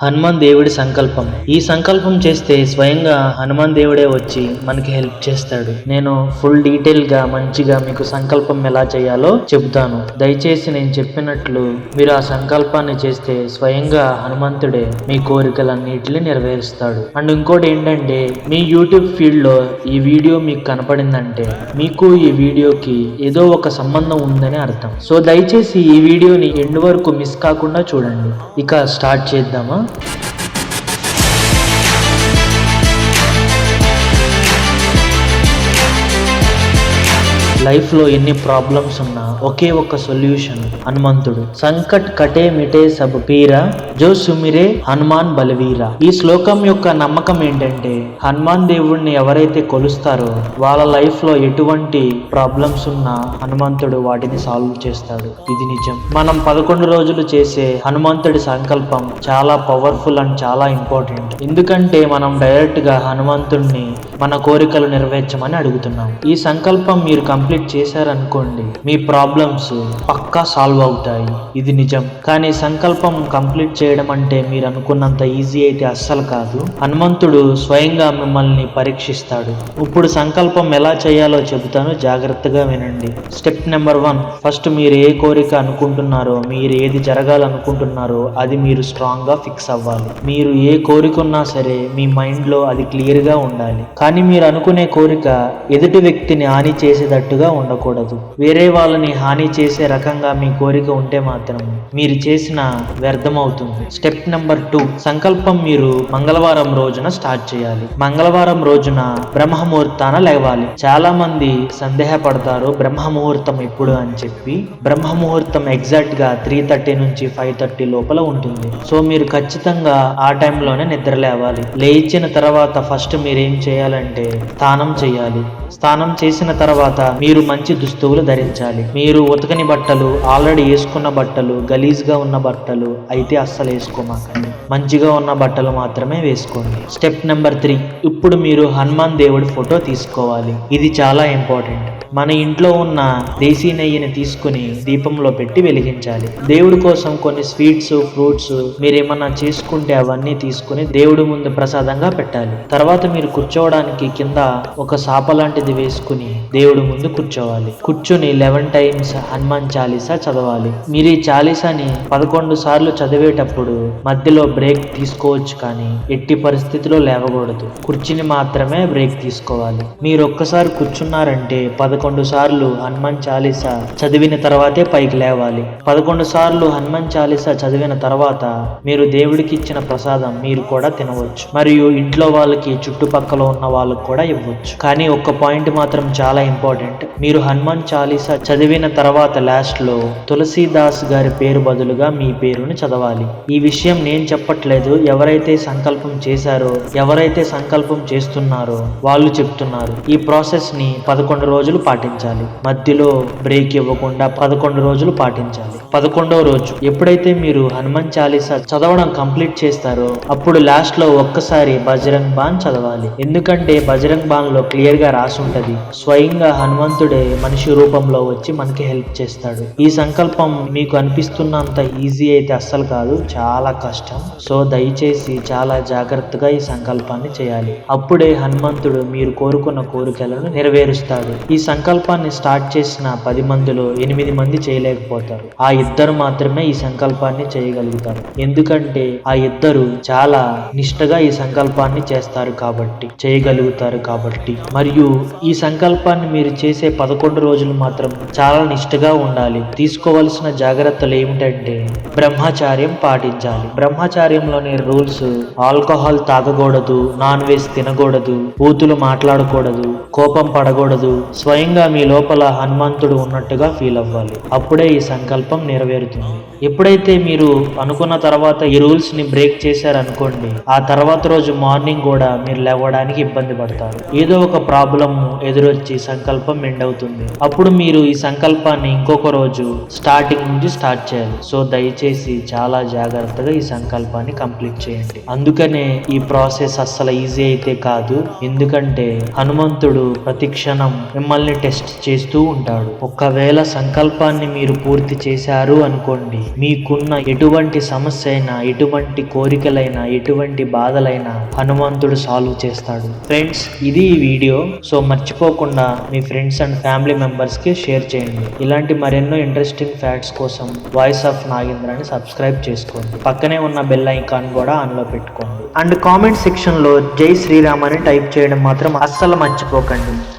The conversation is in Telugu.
హనుమాన్ దేవుడి సంకల్పం. ఈ సంకల్పం చేస్తే స్వయంగా హనుమాన్ దేవుడే వచ్చి మనకి హెల్ప్ చేస్తాడు. నేను ఫుల్ డీటెయిల్గా మంచిగా మీకు సంకల్పం ఎలా చేయాలో చెబుతాను. దయచేసి నేను చెప్పినట్లు మీరు ఆ సంకల్పాన్ని చేస్తే స్వయంగా హనుమంతుడే మీ కోరికలన్నిటిని నెరవేరుస్తాడు. అండ్ ఇంకోటి ఏంటంటే మీ యూట్యూబ్ ఫీల్డ్లో ఈ వీడియో మీకు కనపడిందంటే మీకు ఈ వీడియోకి ఏదో ఒక సంబంధం ఉందని అర్థం. సో దయచేసి ఈ వీడియోని ఎండ్ వరకు మిస్ కాకుండా చూడండి. ఇక స్టార్ట్ చేద్దామా? లైఫ్లో ఎన్ని ప్రాబ్లమ్స్ ఉన్నా ఒకే ఒక సొల్యూషన్ హనుమంతుడు. సంకట్ కటే మిటే సబ్ పీరా జో సుమిరే హనుమాన్ బలవీరా. ఈ శ్లోకం యొక్క నమ్మకం ఏంటంటే హనుమాన్ దేవుణ్ణి ఎవరైతే కొలుస్తారో వాళ్ళ లైఫ్లో ఎటువంటి ప్రాబ్లమ్స్ ఉన్నా హనుమంతుడు వాటిని సాల్వ్ చేస్తాడు. ఇది నిజం. మనం పదకొండు రోజులు చేసే హనుమంతుడి సంకల్పం చాలా పవర్ఫుల్ అండ్ చాలా ఇంపార్టెంట్. ఎందుకంటే మనం డైరెక్ట్గా హనుమంతుడిని మన కోరికలు నెరవేర్చమని అడుగుతున్నాం. ఈ సంకల్పం మీరు కంప్లీట్ చేశారనుకోండి మీ ప్రాబ్లమ్స్ పక్కా సాల్వ్ అవుతాయి. ఇది నిజం. కానీ సంకల్పం కంప్లీట్ చేయడం అంటే మీరు అనుకున్నంత ఈజీ అయితే అస్సలు కాదు. హనుమంతుడు స్వయంగా మిమ్మల్ని పరీక్షిస్తాడు. ఇప్పుడు సంకల్పం ఎలా చేయాలో చెబుతాను. జాగ్రత్తగా వినండి. స్టెప్ నెంబర్ వన్ ఫస్ట్ మీరు ఏ కోరిక అనుకుంటున్నారో మీరు ఏది జరగాలనుకుంటున్నారో అది మీరు స్ట్రాంగ్గా ఫిక్స్ అవ్వాలి. మీరు ఏ కోరిక ఉన్నా సరే మీ మైండ్లో అది క్లియర్గా ఉండాలి. కానీ మీరు అనుకునే కోరిక ఎదుటి వ్యక్తిని హాని చేసేటట్టుగా ఉండకూడదు. వేరే వాళ్ళని హాని చేసే రకంగా మీ కోరిక ఉంటే మాత్రం మీరు చేసిన వ్యర్థమవుతుంది. స్టెప్ నెంబర్ టూ సంకల్పం మీరు మంగళవారం రోజున స్టార్ట్ చేయాలి. మంగళవారం రోజున బ్రహ్మముహూర్తాన లేవాలి. చాలా మంది సందేహపడతారు బ్రహ్మముహూర్తం ఎప్పుడు అని చెప్పి. బ్రహ్మముహూర్తం ఎగ్జాక్ట్గా త్రీ థర్టీ నుంచి ఫైవ్ థర్టీ లోపల ఉంటుంది. సో మీరు ఖచ్చితంగా ఆ టైంలోనే నిద్ర లేవాలి. లేచిన తర్వాత ఫస్ట్ మీరేం చేయాలంటే స్నానం చేయాలి. స్నానం చేసిన తర్వాత మీరు మంచి దుస్తువులు ధరించాలి. మీరు ఉతకని బట్టలు ఆల్రెడీ వేసుకున్న బట్టలు గలీజ్గా ఉన్న బట్టలు అయితే అస్సలు వేసుకోమాకండి. మంచిగా ఉన్న బట్టలు మాత్రమే వేసుకోండి. Step number three. ఇప్పుడు మీరు హనుమాన్ దేవుడి ఫోటో తీసుకోవాలి. ఇది చాలా ఇంపార్టెంట్. మన ఇంట్లో ఉన్న దేశీ నెయ్యిని తీసుకుని దీపంలో పెట్టి వెలిగించాలి. దేవుడి కోసం కొన్ని స్వీట్స్ ఫ్రూట్స్ మీరేమన్నా చేసుకుంటే అవన్నీ తీసుకుని దేవుడి ముందు ప్రసాదంగా పెట్టాలి. తర్వాత మీరు కూర్చోవడానికి కింద ఒక సాప లాంటిది వేసుకుని దేవుడి ముందు కూర్చోవాలి. కూర్చుని లెవెన్ టైమ్స్ హనుమాన్ చాలీసా చదవాలి. మీరు ఈ చాలీసాని పదకొండు సార్లు చదివేటప్పుడు మధ్యలో బ్రేక్ తీసుకోవచ్చు కానీ ఎట్టి పరిస్థితిలో లేవకూడదు. కుర్చీని మాత్రమే బ్రేక్ తీసుకోవాలి. మీరు ఒక్కసారి కూర్చున్నారంటే పదకొండు సార్లు హనుమాన్ చాలీసా చదివిన తర్వాతే పైకి లేవాలి. పదకొండు సార్లు హనుమాన్ చాలీసా చదివిన తర్వాత మీరు దేవుడికి ఇచ్చిన ప్రసాదం మీరు కూడా తినవచ్చు. మరియు ఇంట్లో వాళ్ళకి చుట్టుపక్కల ఉన్న వాళ్ళకి కూడా ఇవ్వచ్చు. కానీ ఒక్క పాయింట్ మాత్రం చాలా ఇంపార్టెంట్. మీరు హనుమాన్ చాలీసా చదివిన తర్వాత లాస్ట్లో తులసీదాస్ గారి పేరు బదులుగా మీ పేరుని చదవాలి. ఈ విషయం నేను చెప్పట్లేదు. ఎవరైతే సంకల్పం చేశారో ఎవరైతే సంకల్పం చేస్తున్నారో వాళ్ళు చెప్తున్నారు. ఈ ప్రాసెస్ని పదకొండు రోజులు పాటించాలి. మధ్యలో బ్రేక్ ఇవ్వకుండా పదకొండు రోజులు పాటించాలి. పదకొండవ రోజు ఎప్పుడైతే మీరు హనుమాన్ చాలీసా చదవడం కంప్లీట్ చేస్తారో అప్పుడు లాస్ట్లో ఒక్కసారి బజరంగ్ బాన్ చదవాలి. ఎందుకంటే బజరంగ్ బాన్లో క్లియర్గా రాసి ఉంటది స్వయంగా హనుమాన్ భగవంతుడే మనిషి రూపంలో వచ్చి మనకి హెల్ప్ చేస్తాడు. ఈ సంకల్పం మీకు అనిపిస్తున్నంత ఈజీ అయితే అస్సలు కాదు చాలా కష్టం. సో దయచేసి చాలా జాగ్రత్తగా ఈ సంకల్పాన్ని చేయాలి. అప్పుడే హనుమంతుడు మీరు కోరుకున్న కోరికలను నెరవేరుస్తాడు. ఈ సంకల్పాన్ని స్టార్ట్ చేసిన పది మందిలో ఎనిమిది మంది చేయలేకపోతారు. ఆ ఇద్దరు మాత్రమే ఈ సంకల్పాన్ని చేయగలుగుతారు. ఎందుకంటే ఆ ఇద్దరు చాలా నిష్టగా ఈ సంకల్పాన్ని చేస్తారు కాబట్టి చేయగలుగుతారు కాబట్టి. మరియు ఈ సంకల్పాన్ని మీరు చేసే పదకొండు రోజులు మాత్రం చాలా నిష్ఠగా ఉండాలి. తీసుకోవాల్సిన జాగ్రత్తలు ఏమిటంటే బ్రహ్మచార్యం పాటించాలి. బ్రహ్మచార్యంలోని రూల్స్ ఆల్కహాల్ తాగకూడదు నాన్ వెజ్ తినకూడదు బూతులు మాట్లాడకూడదు కోపం పడకూడదు స్వయంగా మీ లోపల హనుమంతుడు ఉన్నట్టుగా ఫీల్ అవ్వాలి. అప్పుడే ఈ సంకల్పం నెరవేరుతుంది. ఎప్పుడైతే మీరు అనుకున్న తర్వాత ఈ రూల్స్ని బ్రేక్ చేశారనుకోండి ఆ తర్వాత రోజు మార్నింగ్ కూడా మీరు లేవడానికి ఇబ్బంది పడతారు. ఏదో ఒక ప్రాబ్లమ్ ఎదురొచ్చి సంకల్పం ఎండ్ అవుతుంది. అప్పుడు మీరు ఈ సంకల్పాన్ని ఇంకొక రోజు స్టార్టింగ్ నుంచి స్టార్ట్ చేయాలి. సో దయచేసి చాలా జాగ్రత్తగా ఈ సంకల్పాన్ని కంప్లీట్ చేయండి. అందుకనే ఈ ప్రాసెస్ అస్సలు ఈజీ అయితే కాదు. ఎందుకంటే హనుమంతుడు ప్రతి క్షణం మిమ్మల్ని టెస్ట్ చేస్తూ ఉంటాడు. ఒకవేళ సంకల్పాన్ని మీరు పూర్తి చేశారు అనుకోండి మీకున్న ఎటువంటి సమస్య అయినా ఎటువంటి కోరికలైనా ఎటువంటి బాధలైనా హనుమంతుడు సాల్వ్ చేస్తాడు. ఫ్రెండ్స్ ఇది ఈ వీడియో సో మర్చిపోకుండా మీ ఫ్రెండ్స్ అండ్ ఫ్యామిలీ మెంబర్స్కి షేర్ చేయండి. ఇలాంటి మరెన్నో ఇంట్రెస్టింగ్ ఫ్యాక్ట్స్ కోసం వాయిస్ ఆఫ్ నాగేంద్రాన్ని సబ్స్క్రైబ్ చేసుకోండి. పక్కనే ఉన్న బెల్ ఐకాన్ కూడా ఆన్లో పెట్టుకోండి. అండ్ కామెంట్ సెక్షన్లో జై శ్రీరామ్ అని టైప్ చేయడం మాత్రం అస్సలు మర్చిపోకండి.